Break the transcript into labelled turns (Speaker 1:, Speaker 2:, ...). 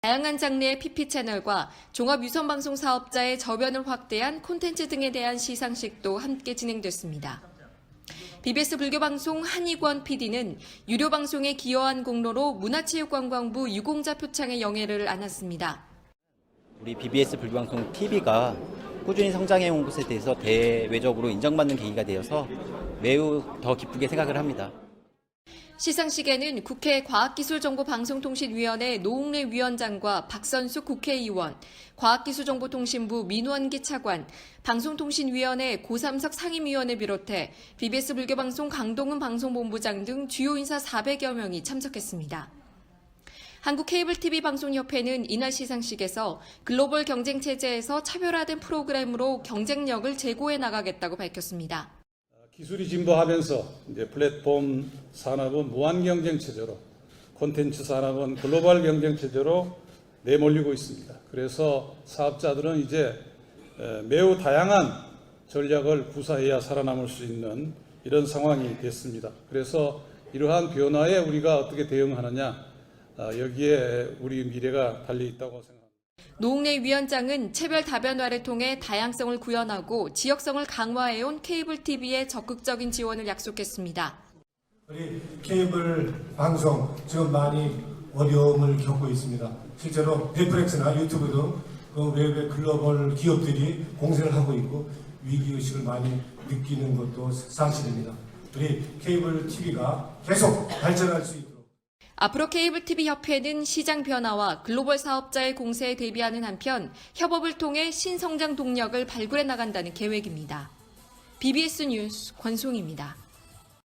Speaker 1: 다양한 장르의 PP 채널과 종합 유선방송 사업자의 저변을 확대한 콘텐츠 등에 대한 시상식도 함께 진행됐습니다. BBS 불교방송 한익원 PD는 유료 방송에 기여한 공로로 문화체육관광부 유공자 표창의 영예를 안았습니다.
Speaker 2: 우리 BBS 불교방송 TV가 꾸준히 성장해 온 것에 대해서 대외적으로 인정받는 계기가 되어서 매우 더 기쁘게 생각을 합니다.
Speaker 1: 시상식에는 국회 과학기술정보방송통신위원회 노웅래 위원장과 박선숙 국회의원, 과학기술정보통신부 민원기 차관, 방송통신위원회 고삼석 상임위원을 비롯해 BBS 불교방송 강동은 방송본부장 등 주요 인사 400여 명이 참석했습니다. 한국 케이블 TV 방송협회는 이날 시상식에서 글로벌 경쟁 체제에서 차별화된 프로그램으로 경쟁력을 제고해 나가겠다고 밝혔습니다.
Speaker 3: 기술이 진보하면서 이제 플랫폼 산업은 무한 경쟁 체제로 콘텐츠 산업은 글로벌 경쟁 체제로 내몰리고 있습니다. 그래서 사업자들은 이제 에, 매우 다양한 전략을 구사해야 살아남을 수 있는 이런 상황이 됐습니다. 그래서 이러한 변화에 우리가 어떻게 대응하느냐 아, 여기에 우리 미래가 달려 있다고 생각합니다.
Speaker 1: 노웅래 위원장은 차별 다변화를 통해 다양성을 구현하고 지역성을 강화해온 케이블 TV의 적극적인 지원을 약속했습니다.
Speaker 4: 우리 케이블 방송 지금 많이 어려움을 겪고 있습니다. 실제로 넷플릭스나 유튜브 등그 외국의 글로벌 기업들이 공세를 하고 있고 위기의식을 많이 느끼는 것도 사실입니다. 우리 케이블 TV가 계속 발전할 수 있도록
Speaker 1: 앞으로 케이블 TV 협회는 시장 변화와 글로벌 사업자의 공세에 대비하는 한편 협업을 통해 신성장 동력을 발굴해 나간다는 계획입니다. BBS 뉴스 권송입니다.